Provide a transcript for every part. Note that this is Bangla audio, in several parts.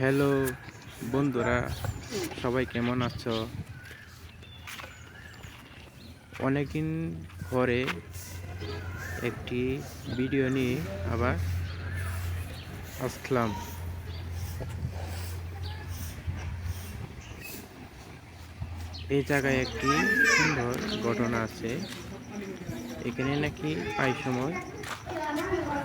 হ্যালো বন্ধুরা, সবাই কেমন আছো? অনেকদিন পরে একটি ভিডিও নিয়ে আবার আসলাম। এই জায়গায় একটি সুন্দর ঘটনা আছে। এখানে নাকি প্রায় সময়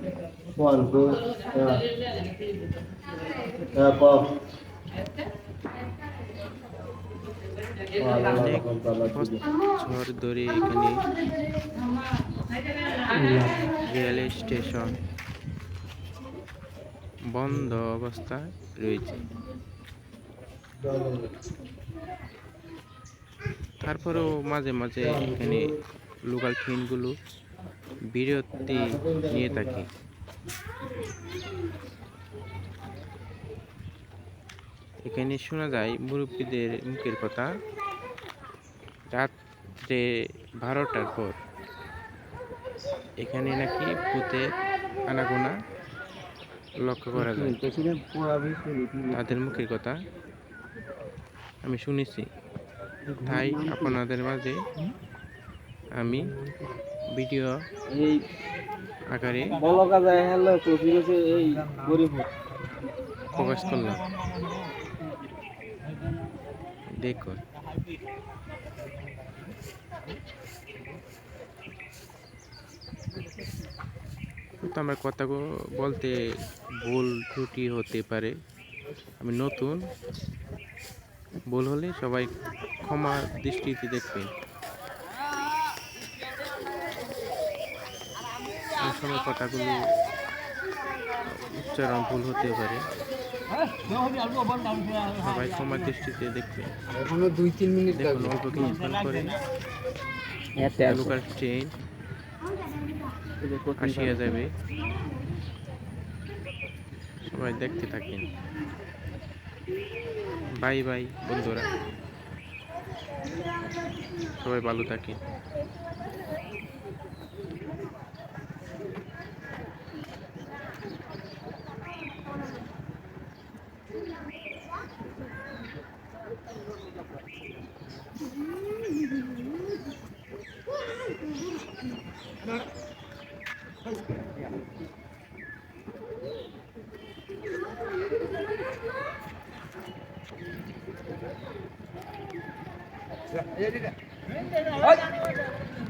One, two, yeah. Yeah, ধরে এখানে। Rail station. বন্ধ অবস্থায় রয়েছে। তারপরেও মাঝে মাঝে এখানে লোকাল ট্রেনগুলো বিরতি নিয়ে থাকি। এখানে শোনা যায়, মুরব্বীদের মুখের কথা। রাত্রে বারোটার পর। এখানে নাকি ভূতের আনাগোনা লক্ষ্য করা যায়। তাদের মুখের কথা আমি শুনেছি। তাই আপনাদের মাঝে আমি ভিডিও এই আকারে বলো কাজা হ্যালো গেছে এই গরিব প্রকাশ করলাম। দেখুন। তো আমার কথা গো- বলতে ভুল ত্রুটি হতে পারে। আমি নতুন। ভুল হলে সবাই ক্ষমা দৃষ্টিতে দেখবেন। সময় কথাগুলো উচ্চারণ ভুল হতে পারে। সবাই ক্ষমা দৃষ্টিতে দেখবেন। এখনও দুই তিন মিনিট দেখুন অল্প কিছুক্ষণ করে লোকাল ট্রেন আসিয়া যাবে। সবাই দেখতে থাকেন। বাই বাই বন্ধুরা। সবাই ভালো থাকেন। 哎好的好的